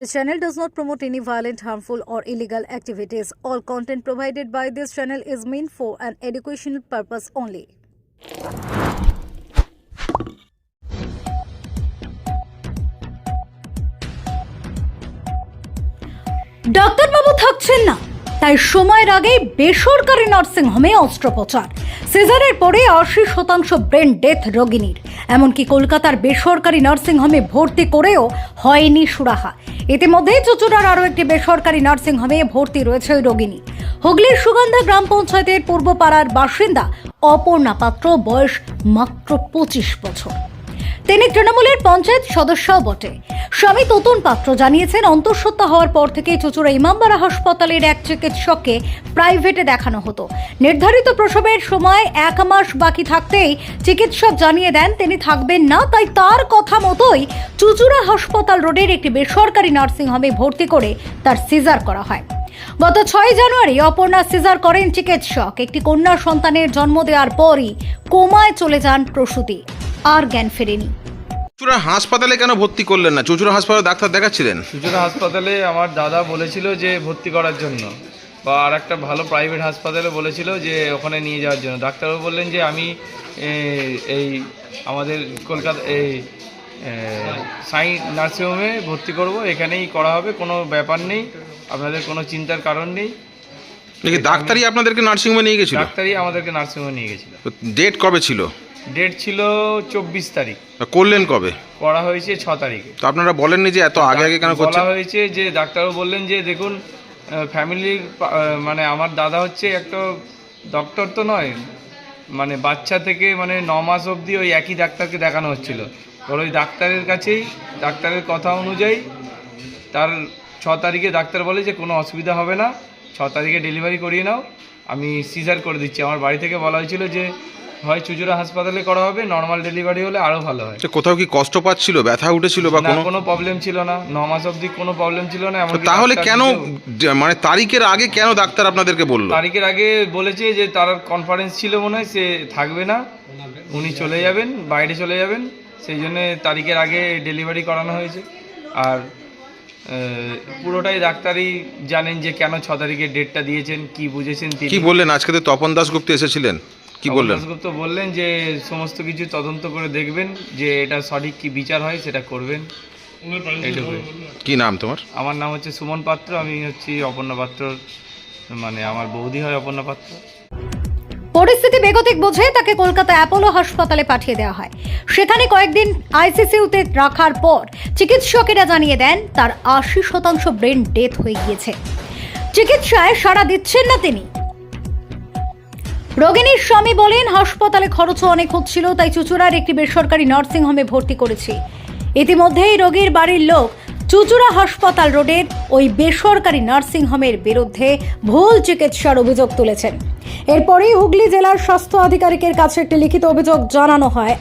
The channel does not promote any violent, harmful, or illegal activities. All content provided by this channel is meant for an educational purpose only. ডাক্তারবাবু থাকছেন না তাই সময়ের আগে বেসরকারি nursing হোমে অস্ত্রোপচার। সিজারের পরে আশি শতাংশ ব্রেন ডেথ রোগিনীর। এমনকি কলকাতার বেসরকারি নার্সিং হোমে ভর্তি করেও হয়নি সুরাহা। ইতিমধ্যে চুচুড়ার আরও একটি বেসরকারি নার্সিং হোমে ভর্তি রয়েছে ওই রোগিনী। হুগলির সুগন্ধা গ্রাম পঞ্চায়েতের পূর্বপাড়ার বাসিন্দা অপর্ণা পাত্র, বয়স মাত্র পঁচিশ বছর। তিনি তৃণমূলের পঞ্চায়েত সদস্যও বটে। স্বামী ততুন পাত্র জানিয়েছেন, অন্তঃসত্ত্বা হওয়ার পর থেকে চুচুড়া ইমামবাড়া হাসপাতালের এক চিকিৎসককে প্রাইভেটে দেখানো হতো। নির্ধারিত প্রসবের সময় এক মাস বাকি থাকতেই চিকিৎসক জানিয়ে দেন, তিনি থাকবেন না, তাই তার কথা মতোই চুচুড়া হাসপাতাল রোডের একটি বেসরকারি নার্সিংহোমে ভর্তি করে তার সিজার করা হয়। গত ছয় জানুয়ারি অপর্ণা সিজার করেন চিকিৎসক। একটি কন্যা সন্তানের জন্ম দেওয়ার পরই কোমায় চলে যান প্রসূতি। আর জ্ঞান ফেরেনি চুচুড়া হাসপাতালে কেন ভর্তি করলেন না? চুচুড়া হাসপাতালে ডাক্তার দেখাচ্ছিলেন? সুচনা হাসপাতালে আমার দাদা বলেছিল যে ভর্তি করার জন্য। বা আর একটা ভালো প্রাইভেট হাসপাতালে বলেছিল যে ওখানে নিয়ে যাওয়ার জন্য। ডাক্তারবাবু বললেন যে আমি এই আমাদের কলকাতা এই সাই নার্সিংহোমে ভর্তি করব। এখানেই করা হবে কোনো ব্যাপার নেই। আপনাদের কোনো চিন্তার কারণ নেই। ডাক্তারই আপনাদেরকে নার্সিংহোমে নিয়ে গেছিল? ডাক্তারই আমাদেরকে নার্সিংহোমে নিয়ে গেছিল। ডেট কবে ছিল? ডেট ছিল চব্বিশ তারিখ। করলেন কবে? করা হয়েছে ছ তারিখে। তো আপনারা বলেননি যে এত আগে আগে কেন করছেন? বলা হয়েছে যে ডাক্তারবাবু বললেন যে দেখুন ফ্যামিলির মানে আমার দাদা হচ্ছে একটা ডক্টর তো নয় মানে বাচ্চা থেকে মানে ন মাস অবধি ওই একই ডাক্তারকে দেখানো হচ্ছিল। এবার ওই ডাক্তারের কাছেই ডাক্তারের কথা অনুযায়ী তার ছ তারিখে ডাক্তার বলে যে কোনো অসুবিধা হবে না ছ তারিখে ডেলিভারি করিয়ে নাও আমি সিজার করে দিচ্ছি। আমার বাড়ি থেকে বলা হয়েছিল যে হয় চুচুড়া হাসপাতালে করা হবে নর্মাল ডেলিভারি হলে আরও ভালো হয়। তো কোথাও কি কষ্ট পাচ্ছিল? ব্যথা উঠেছিল বা কোনো? কোনো প্রবলেম ছিল না। ন মাস অবধি কোনো প্রবলেম ছিল না এমনকি তাহলে কেন মানে তারিখের আগে কেন ডাক্তার আপনাদেরকে বলল? তারিখের আগে বলেছে যে তার কনফারেন্স ছিল মনে হয় সে থাকবে না। উনি চলে যাবেন বাইরে চলে যাবেন। সেই জন্য তারিখের আগে ডেলিভারি করানো হয়েছে। আর পুরোটাই ডাক্তারই জানেন যে কেন ছ তারিখে ডেটটা দিয়েছেন কি বুঝেছেন তিনি। কি বললেন? আজকে তো তপন দাসগুপ্ত এসেছিলেন। কি বললেন? দাসগুপ্ত বললেন যে সমস্ত কিছু তদন্ত করে দেখবেন যে এটা সঠিক কি বিচার হয় সেটা করবেন। এইটুকুই। কি নাম তোমার? আমার নাম হচ্ছে সুমন পাত্র আমি হচ্ছি অপর্ণা পাত্রর মানে আমার বৌদি হয় অপর্ণা পাত্র। পরিস্থিতি বেগতিক বুঝে তাকে কলকাতা অ্যাপোলো হাসপাতালে পাঠিয়ে দেওয়া হয়। সেখানে কয়েকদিন আইসিসিউতে রাখার পর চিকিৎসকেরা জানিয়ে দেন তার আশি শতাংশ ব্রেন ডেথ হয়ে গিয়েছে। চিকিৎসায় সাড়া দিচ্ছেন না তিনি রোগিনীর স্বামী বলেন, হাসপাতালে খরচও অনেক হচ্ছিল, তাই চুচুড়ার একটি বেসরকারি নার্সিং হোমে ভর্তি করেছি। ইতিমধ্যেই রোগীর বাড়ির লোক চুচুড়া হাসপাতাল রোডের ওই বেসরকারি নার্সিং হোমের বিরুদ্ধে ভুল চিকিৎসার অভিযোগ তুলেছেন। এরপরেই হুগলি জেলার স্বাস্থ্য আধিকারিকের কাছে একটি লিখিত অভিযোগ জানানো হয়।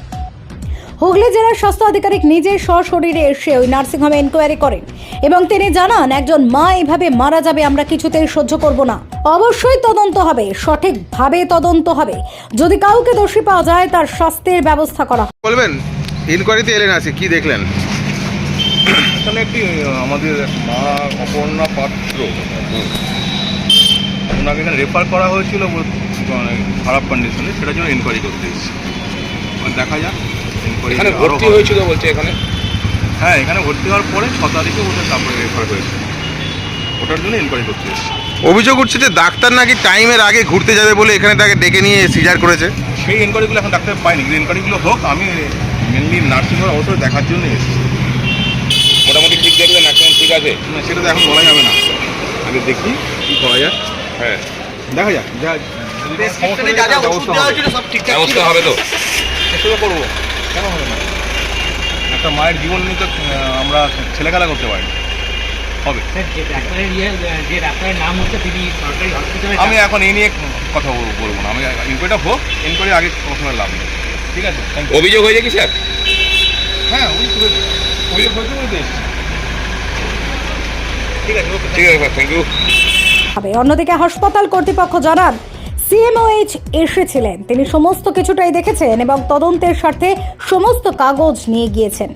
হুগলি জেলার স্বাস্থ্য আধিকারিক নিজে সশরীরে এসে ওই নার্সিংহোমে এনকোয়ারি করেন এবং তিনি জানান একজন মা এভাবে মারা যাবে আমরা কিছুতেই সহ্য করব না। অবশ্যই তদন্ত হবে সঠিকভাবে তদন্ত হবে। যদি কাউকে দোষী পাওয়া যায় তার শাস্তির ব্যবস্থা করা বলবেন ইনকোয়ারিতে এলেন আজকে কি দেখলেন? এখানে একটি আমাদের মা অপর্ণা পাত্র ওনাকে এখানে রেফার করা হয়েছিল মানে খারাপ কন্ডিশনে সেটার জন্য এনকোয়ারি করতে এসেছি। দেখা যাক। এখানে ভর্তি হয়েছিল বলছে এখানে? হ্যাঁ এখানে ভর্তি হওয়ার পরে ছ তারিখে ওদের তারপরে রেফার হয়েছে। ওটার জন্য এনকোয়ারি করতে অভিযোগ উঠছে যে ডাক্তার নাকি টাইমের আগে ঘুরতে যাবে বলে এখানে তাকে ডেকে নিয়ে সিজার করেছে। সেই এনকোয়ারিগুলো এখন ডাক্তার পাইনি কিন্তু এনকোয়ারিগুলো হোক আমি মেনলি নার্সিংহোম অবশ্যই দেখার জন্য এসেছি। মোটামুটি ঠিক দেখলেন এখন ঠিক আছে। না সেটা তো এখন বলা যাবে না। আগে দেখি কী করা যায়। হ্যাঁ দেখা যাক। যা ব্যবস্থা হবে তো করব। কেন হবে না? একটা মায়ের জীবন নিয়ে তো আমরা ছেলেখেলা করতে পারি হবে। ইয়ে আমি এখন এই নিয়ে কথা বল- বলব না। আমি ইনকোয়ারিটা হোক ইনকোয়ারি আগে কোনো লাভ নেই। ঠিক আছে. অভিযোগ হয়েছে কি স্যার? হ্যাঁ অভিযোগ হয়েছে ঠিক আছে ওকে ঠিক আছে থ্যাংক ইউ অন্যদিকে হাসপাতাল কর্তৃপক্ষ জানান সিএমওএইচ এসেছিলেন। তিনি সমস্ত কিছুটাই দেখেছেন এবং তদন্তের স্বার্থে সমস্ত কাগজ নিয়ে গিয়েছেন।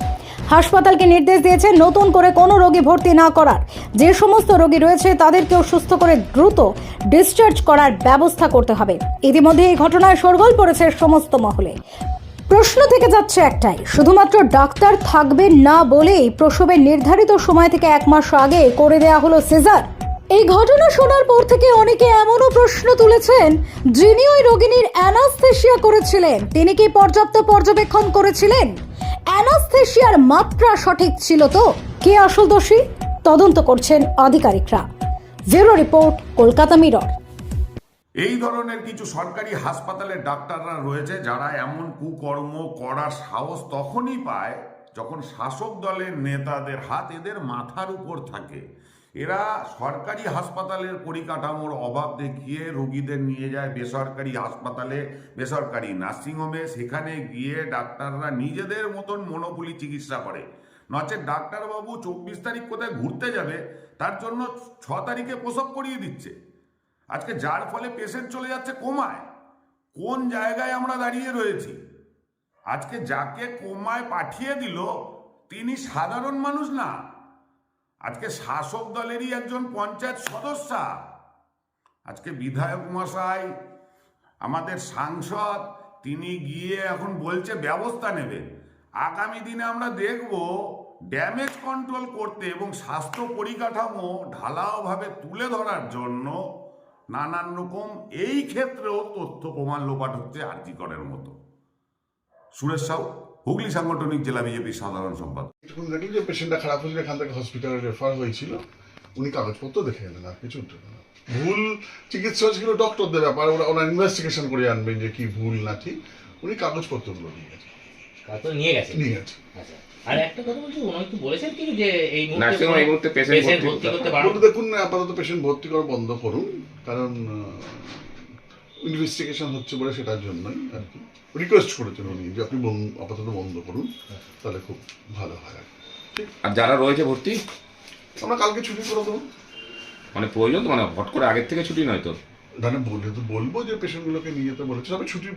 হাসপাতালকে নির্দেশ দিয়েছে নতুন করে কোনো রোগী ভর্তি না করার। যে সমস্ত রোগী রয়েছে, তাদেরকেও সুস্থ করে দ্রুত ডিসচার্জ করার ব্যবস্থা করতে হবে। ইতিমধ্যে এই ঘটনায় সরগোল পড়েছে সমস্ত মহলে। প্রশ্ন থেকে যাচ্ছে একটাই, শুধুমাত্র ডাক্তার থাকবে না বলেই প্রসবের নির্ধারিত সময় থেকে এক মাস আগে করে দেয়া হলো সিজার? এই ঘটনা শোনার পর থেকে অনেকে এমনও প্রশ্ন তুলেছেন, যিনি ওই রোগিনীর অ্যানাস্থেশিয়া করেছিলেন। তিনি কি পর্যাপ্ত পর্যবেক্ষণ করেছিলেন? অ্যানাস্থেশিয়ার মাত্রা সঠিক ছিল তো? কে আসল দোষী? তদন্ত করছেন আধিকারিকরা। Zero report, Kolkata Mirror. এই ধরনের কিছু সরকারি হাসপাতালের ডাক্তাররা রয়েছে, যারা এমন কুকর্ম করার সাহস তখনই পায় যখন শাসক দলের নেতাদের হাত এদের মাথার উপর থাকে। এরা সরকারি হাসপাতালের পরিকাঠামোর অভাব দেখিয়ে রোগীদের নিয়ে যায় বেসরকারি হাসপাতালে, বেসরকারি নার্সিংহোমে। সেখানে গিয়ে ডাক্তাররা নিজেদের মতন মনোপুলি চিকিৎসা করে। নচেত ডাক্তারবাবু চব্বিশ তারিখ কোথায় ঘুরতে যাবে, তার জন্য ছ তারিখে প্রসব করিয়ে দিচ্ছে। আজকে যার ফলে পেশেন্ট চলে যাচ্ছে কোমায়। কোন জায়গায় আমরা দাঁড়িয়ে রয়েছি? আজকে যাকে কোমায় পাঠিয়ে দিল, তিনি সাধারণ মানুষ না। আজকে শাসক দলেরই একজন পঞ্চায়েত সদস্যা। আজকে বিধায়ক মশাই, আমাদের সাংসদ, তিনি গিয়ে এখন বলছে ব্যবস্থা নেবে। আগামী দিনে আমরা দেখব ড্যামেজ কন্ট্রোল করতে এবং স্বাস্থ্য পরিকাঠামো ঢালাওভাবে তুলে ধরার জন্য নানান রকম, এই ক্ষেত্রেও তথ্য প্রমাণ লোপাট হচ্ছে আরজি করের মতো। সুরেশ সাউ হুগলি সাংগঠনিক জেলা বিজেপির সাধারণ সম্পাদক। যে পেশেন্টটা খারাপ হয়েছিল এখান থেকে হসপিটালে রেফার হয়েছিল। উনি কাগজপত্র দেখে এলেন আর কিছু ভুল চিকিৎসা ছিল ডক্টরদের ব্যাপার ওরা ওরা ইনভেস্টিগেশন করে আনবেন যে কি ভুল না ঠিক। উনি কাগজপত্রগুলো নিয়ে গেছে নিয়ে আচ্ছা। আর একটা কথা বলছি উনি বলেছেন কি যে এই Nursing home এই মুহূর্তে পেশেন্ট ভর্তি ভর্তি করতে করতে দেখুন আপাতত পেশেন্ট ভর্তি করা বন্ধ করুন কারণ ইনভেস্টিগেশন হচ্ছে বলে সেটার জন্যই আর কি রিকোয়েস্ট করেছেন উনি যে আপনি আপাতত বন্ধ করুন তাহলে খুব ভালো হয় আর কি। আর যারা রয়েছে ভর্তি? আমরা কালকে ছুটি করে দেবো। মানে প্রয়োজন তো মানে হট করে আগের থেকে ছুটি নয় তো? মানে বললে তো বলব যে পেশেন্টগুলোকে নিয়ে যেতে বলেছে। তবে ছুটি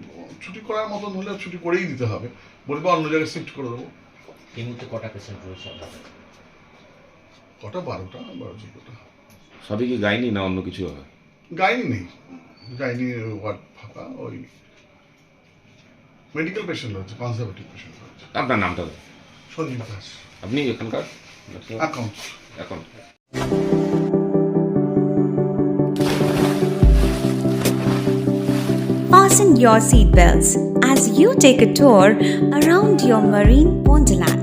ছুটি করার মতন হলে ছুটি করেই দিতে হবে। বলব অন্য জায়গায় শিফট করে দেবো। এই মুহূর্তে কটা পেশেন্ট রয়েছে কটা বারোটা বারো চোদ্দটা সবই কি গাইনি না অন্য কিছু হয় গাইনি। নেই গাইনি ওয়ার্ড ফাঁকা ওই মেডিকেল পেশেন্ট রয়েছে কনজারভেটিভ পেশেন্ট রয়েছে আপনার নামটা সঞ্জীব দাস আপনি এখানকার অ্যাকাউন্ট এখন Fasten your seatbelts as you take a tour around your marine wonderland.